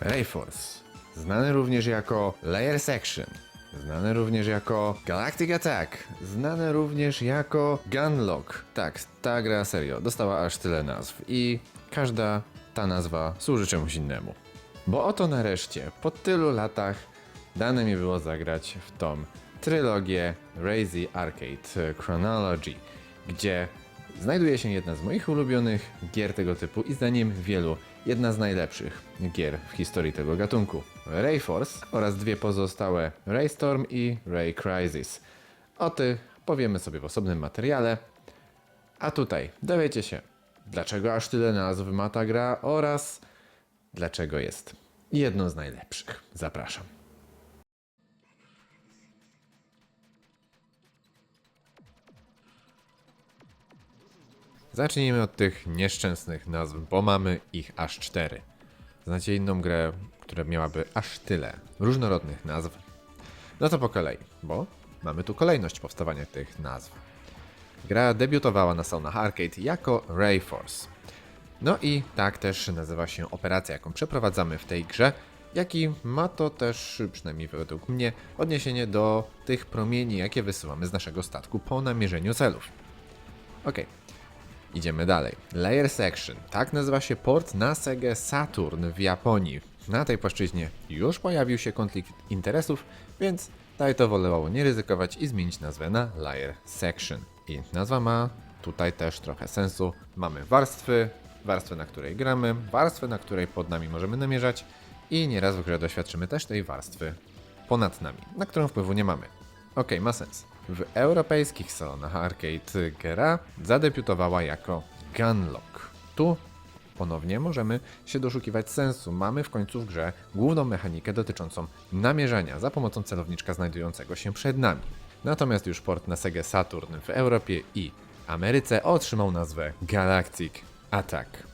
Rayforce, znany również jako Layer Section, znany również jako Galactic Attack, znany również jako Gunlock. Tak, ta gra serio dostała aż tyle nazw i każda ta nazwa służy czemuś innemu. Bo oto nareszcie, po tylu latach, dane mi było zagrać w tą trylogię Razy Arcade Chronology, gdzie znajduje się jedna z moich ulubionych gier tego typu i zdaniem wielu jedna z najlepszych gier w historii tego gatunku. Rayforce oraz dwie pozostałe Raystorm i Ray Crisis. O tych powiemy sobie w osobnym materiale, a tutaj dowiecie się, dlaczego aż tyle nazw ma ta gra oraz dlaczego jest jedną z najlepszych. Zapraszam. Zacznijmy od tych nieszczęsnych nazw, bo mamy ich aż cztery. Znacie inną grę, która miałaby aż tyle różnorodnych nazw? No to po kolei, bo mamy tu kolejność powstawania tych nazw. Gra debiutowała na salonach arcade jako Rayforce. No i tak też nazywa się operacja, jaką przeprowadzamy w tej grze, jak i ma to też, przynajmniej według mnie, odniesienie do tych promieni, jakie wysyłamy z naszego statku po namierzeniu celów. Okej, Idziemy dalej. Layer Section. Tak nazywa się port na Sega Saturn w Japonii. Na tej płaszczyźnie już pojawił się konflikt interesów, więc Taito wolewało nie ryzykować i zmienić nazwę na Layer Section. I nazwa ma tutaj też trochę sensu. Mamy warstwy, warstwę na której gramy, warstwę na której pod nami możemy namierzać i nieraz w grze doświadczymy też tej warstwy ponad nami, na którą wpływu nie mamy. Okej, ma sens. W europejskich salonach arcade gra zadebiutowała jako Gunlock. Tu ponownie możemy się doszukiwać sensu. Mamy w końcu w grze główną mechanikę dotyczącą namierzania za pomocą celowniczka znajdującego się przed nami. Natomiast już port na Sega Saturn w Europie i Ameryce otrzymał nazwę Galactic Attack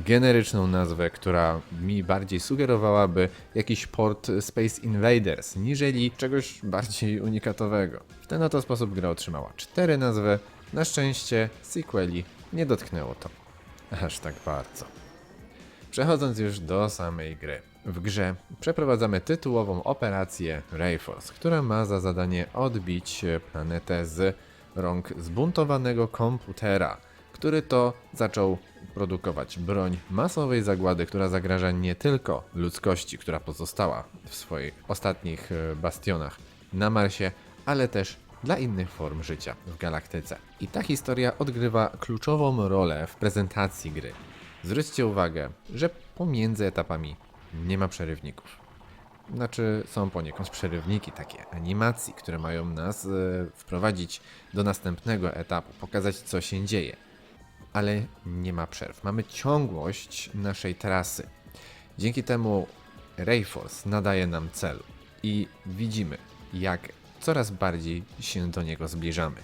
generyczną nazwę, która mi bardziej sugerowałaby jakiś port Space Invaders, niżeli czegoś bardziej unikatowego. W ten oto sposób gra otrzymała cztery nazwy. Na szczęście sequeli nie dotknęło to aż tak bardzo. Przechodząc już do samej gry. W grze przeprowadzamy tytułową operację Rayforce, która ma za zadanie odbić planetę z rąk zbuntowanego komputera, który to zaczął produkować broń masowej zagłady, która zagraża nie tylko ludzkości, która pozostała w swoich ostatnich e, bastionach na Marsie, ale też dla innych form życia w galaktyce. I ta historia odgrywa kluczową rolę w prezentacji gry. Zwróćcie uwagę, że pomiędzy etapami nie ma przerywników. Znaczy, są poniekąd przerywniki, takie animacji, które mają nas e, wprowadzić do następnego etapu, pokazać co się dzieje. Ale nie ma przerw. Mamy ciągłość naszej trasy. Dzięki temu Rayforce nadaje nam celu i widzimy, jak coraz bardziej się do niego zbliżamy.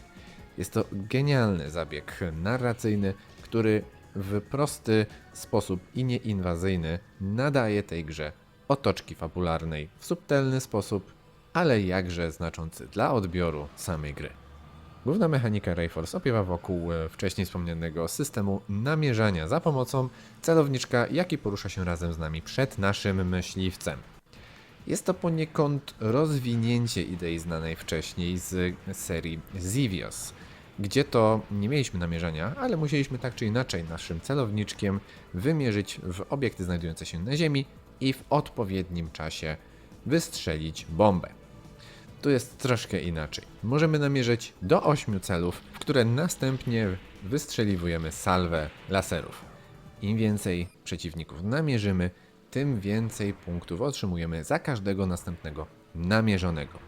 Jest to genialny zabieg narracyjny, który w prosty sposób i nieinwazyjny nadaje tej grze otoczki fabularnej w subtelny sposób, ale jakże znaczący dla odbioru samej gry. Główna mechanika Rayforce opiewa wokół e, wcześniej wspomnianego systemu namierzania za pomocą celowniczka, jaki porusza się razem z nami przed naszym myśliwcem. Jest to poniekąd rozwinięcie idei znanej wcześniej z serii Zivios, gdzie to nie mieliśmy namierzania, ale musieliśmy tak czy inaczej naszym celowniczkiem wymierzyć w obiekty znajdujące się na Ziemi i w odpowiednim czasie wystrzelić bombę. Tu jest troszkę inaczej. Możemy namierzyć do 8 celów, w które następnie wystrzeliwujemy salwę laserów. Im więcej przeciwników namierzymy, tym więcej punktów otrzymujemy za każdego następnego namierzonego.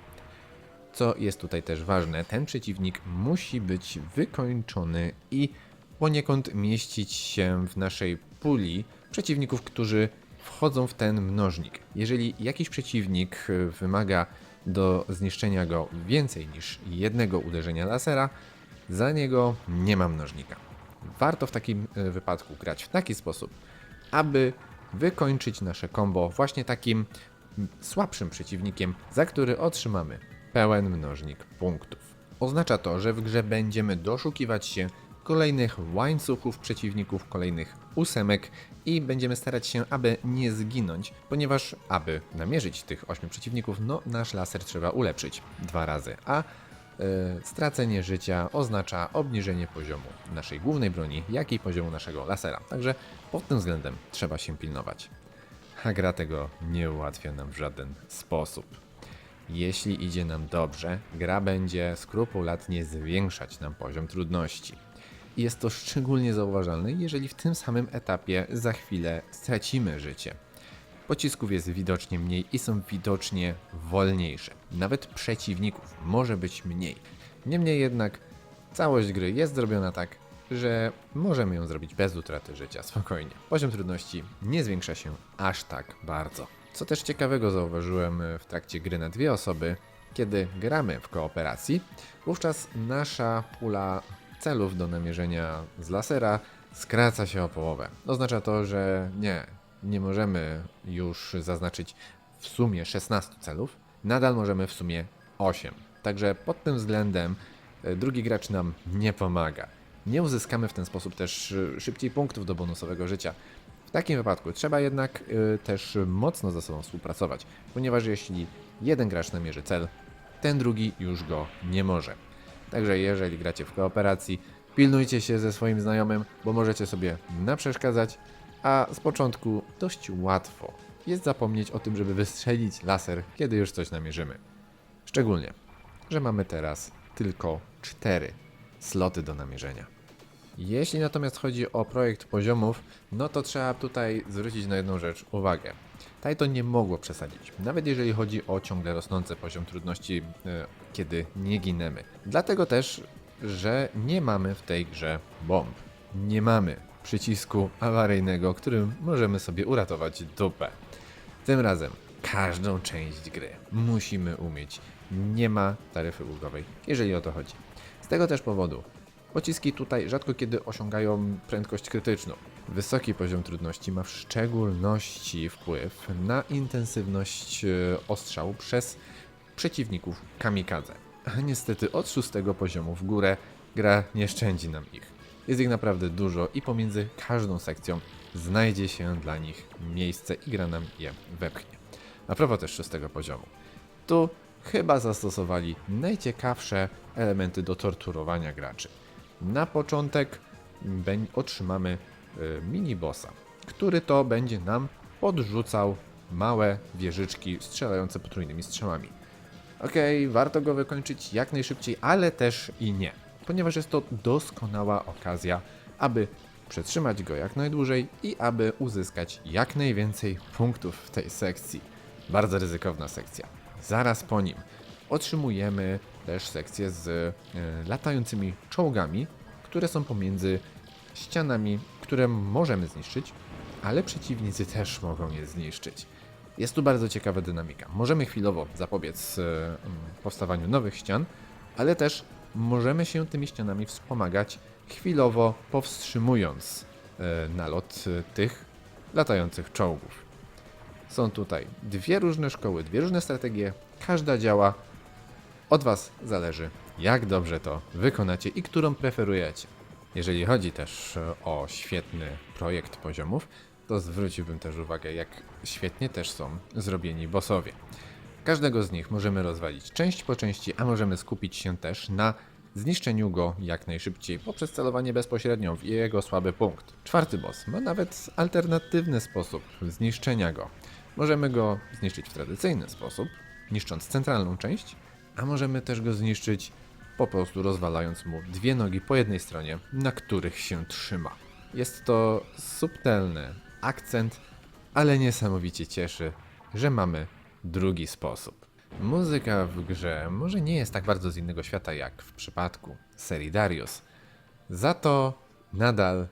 Co jest tutaj też ważne, ten przeciwnik musi być wykończony i poniekąd mieścić się w naszej puli przeciwników, którzy wchodzą w ten mnożnik. Jeżeli jakiś przeciwnik wymaga do zniszczenia go więcej niż jednego uderzenia lasera, za niego nie ma mnożnika. Warto w takim y, wypadku grać w taki sposób, aby wykończyć nasze combo właśnie takim słabszym przeciwnikiem, za który otrzymamy pełen mnożnik punktów. Oznacza to, że w grze będziemy doszukiwać się kolejnych łańcuchów przeciwników, kolejnych ósemek i będziemy starać się, aby nie zginąć, ponieważ aby namierzyć tych ośmiu przeciwników, no nasz laser trzeba ulepszyć dwa razy, a e, stracenie życia oznacza obniżenie poziomu naszej głównej broni, jak i poziomu naszego lasera. Także pod tym względem trzeba się pilnować. A gra tego nie ułatwia nam w żaden sposób. Jeśli idzie nam dobrze, gra będzie skrupulatnie zwiększać nam poziom trudności. Jest to szczególnie zauważalne, jeżeli w tym samym etapie za chwilę stracimy życie. Pocisków jest widocznie mniej i są widocznie wolniejsze. Nawet przeciwników może być mniej. Niemniej jednak całość gry jest zrobiona tak, że możemy ją zrobić bez utraty życia, spokojnie. Poziom trudności nie zwiększa się aż tak bardzo. Co też ciekawego zauważyłem w trakcie gry na dwie osoby, kiedy gramy w kooperacji, wówczas nasza pula celów do namierzenia z lasera skraca się o połowę. Oznacza to, że nie, nie możemy już zaznaczyć w sumie 16 celów, nadal możemy w sumie 8. Także pod tym względem e, drugi gracz nam nie pomaga. Nie uzyskamy w ten sposób też e, szybciej punktów do bonusowego życia. W takim wypadku trzeba jednak y, też mocno ze sobą współpracować, ponieważ jeśli jeden gracz namierzy cel, ten drugi już go nie może. Także jeżeli gracie w kooperacji, pilnujcie się ze swoim znajomym, bo możecie sobie naprzeszkadzać, a z początku dość łatwo jest zapomnieć o tym, żeby wystrzelić laser, kiedy już coś namierzymy. Szczególnie, że mamy teraz tylko 4 sloty do namierzenia. Jeśli natomiast chodzi o projekt poziomów, no to trzeba tutaj zwrócić na jedną rzecz uwagę. Taito nie mogło przesadzić, nawet jeżeli chodzi o ciągle rosnący poziom trudności, e, kiedy nie ginemy. Dlatego też, że nie mamy w tej grze bomb. Nie mamy przycisku awaryjnego, którym możemy sobie uratować dupę. Tym razem każdą część gry musimy umieć. Nie ma taryfy ulgowej, jeżeli o to chodzi. Z tego też powodu Pociski tutaj rzadko kiedy osiągają prędkość krytyczną. Wysoki poziom trudności ma w szczególności wpływ na intensywność e, ostrzału przez przeciwników kamikadze. A niestety od szóstego poziomu w górę gra nie szczędzi nam ich. Jest ich naprawdę dużo i pomiędzy każdą sekcją znajdzie się dla nich miejsce i gra nam je wepchnie. A propos też szóstego poziomu. Tu chyba zastosowali najciekawsze elementy do torturowania graczy. Na początek otrzymamy y, mini bossa, który to będzie nam podrzucał małe wieżyczki strzelające potrójnymi strzałami. Okej, warto go wykończyć jak najszybciej, ale też i nie, ponieważ jest to doskonała okazja, aby przetrzymać go jak najdłużej i aby uzyskać jak najwięcej punktów w tej sekcji. Bardzo ryzykowna sekcja. Zaraz po nim otrzymujemy też sekcję z e, latającymi czołgami, które są pomiędzy ścianami, które możemy zniszczyć, ale przeciwnicy też mogą je zniszczyć. Jest tu bardzo ciekawa dynamika. Możemy chwilowo zapobiec e, powstawaniu nowych ścian, ale też możemy się tymi ścianami wspomagać, chwilowo powstrzymując e, nalot tych latających czołgów. Są tutaj dwie różne szkoły, dwie różne strategie, każda działa. Od Was zależy, jak dobrze to wykonacie i którą preferujecie. Jeżeli chodzi też e, o świetny projekt poziomów, to zwróciłbym też uwagę, jak świetnie też są zrobieni bossowie. Każdego z nich możemy rozwalić część po części, a możemy skupić się też na zniszczeniu go jak najszybciej poprzez celowanie bezpośrednio w jego słaby punkt. Czwarty boss ma nawet alternatywny sposób zniszczenia go. Możemy go zniszczyć w tradycyjny sposób, niszcząc centralną część, a możemy też go zniszczyć po prostu rozwalając mu dwie nogi po jednej stronie, na których się trzyma. Jest to subtelny akcent, ale niesamowicie cieszy, że mamy drugi sposób. Muzyka w grze może nie jest tak bardzo z innego świata jak w przypadku serii Darius. Za to nadal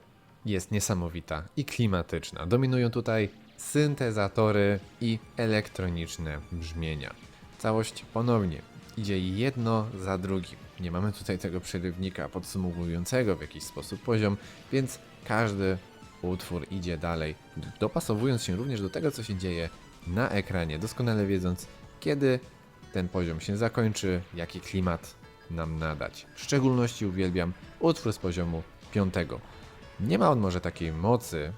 jest niesamowita i klimatyczna. Dominują tutaj syntezatory i elektroniczne brzmienia. Całość ponownie idzie jedno za drugim. Nie mamy tutaj tego przerywnika podsumowującego w jakiś sposób poziom, więc każdy utwór idzie dalej, dopasowując się również do tego, co się dzieje na ekranie, doskonale wiedząc, kiedy ten poziom się zakończy, jaki klimat nam nadać. W szczególności uwielbiam utwór z poziomu piątego. Nie ma on może takiej mocy e,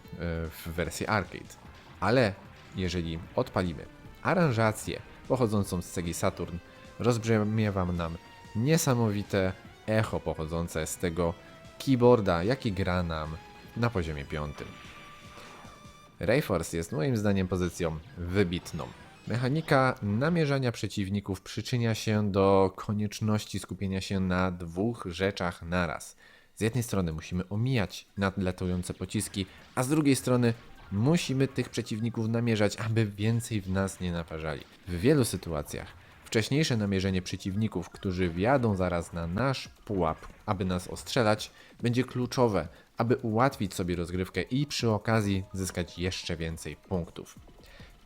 w wersji arcade, ale jeżeli odpalimy aranżację pochodzącą z Segi Saturn, rozbrzmiewa nam niesamowite echo pochodzące z tego keyboarda, jaki gra nam na poziomie piątym. Rayforce jest moim zdaniem pozycją wybitną. Mechanika namierzania przeciwników przyczynia się do konieczności skupienia się na dwóch rzeczach naraz. Z jednej strony musimy omijać nadlatujące pociski, a z drugiej strony musimy tych przeciwników namierzać, aby więcej w nas nie naparzali. W wielu sytuacjach wcześniejsze namierzenie przeciwników, którzy wjadą zaraz na nasz pułap, aby nas ostrzelać, będzie kluczowe, aby ułatwić sobie rozgrywkę i przy okazji zyskać jeszcze więcej punktów.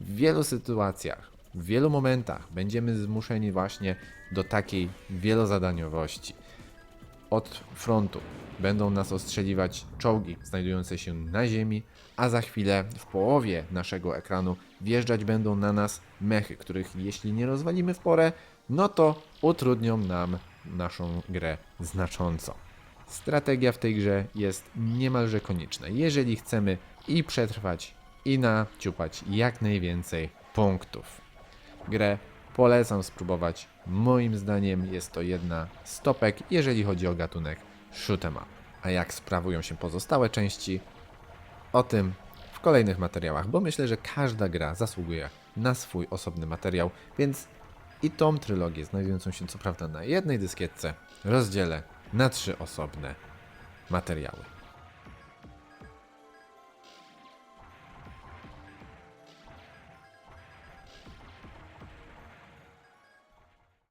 W wielu sytuacjach, w wielu momentach będziemy zmuszeni właśnie do takiej wielozadaniowości. Od frontu będą nas ostrzeliwać czołgi znajdujące się na ziemi, a za chwilę w połowie naszego ekranu wjeżdżać będą na nas mechy, których jeśli nie rozwalimy w porę, no to utrudnią nam naszą grę znacząco. Strategia w tej grze jest niemalże konieczna, jeżeli chcemy i przetrwać, i naciupać jak najwięcej punktów. Grę polecam spróbować. Moim zdaniem jest to jedna z topek, jeżeli chodzi o gatunek shoot'em up. A jak sprawują się pozostałe części, o tym w kolejnych materiałach, bo myślę, że każda gra zasługuje na swój osobny materiał, więc i tą trylogię, znajdującą się co prawda na jednej dyskietce, rozdzielę na trzy osobne materiały.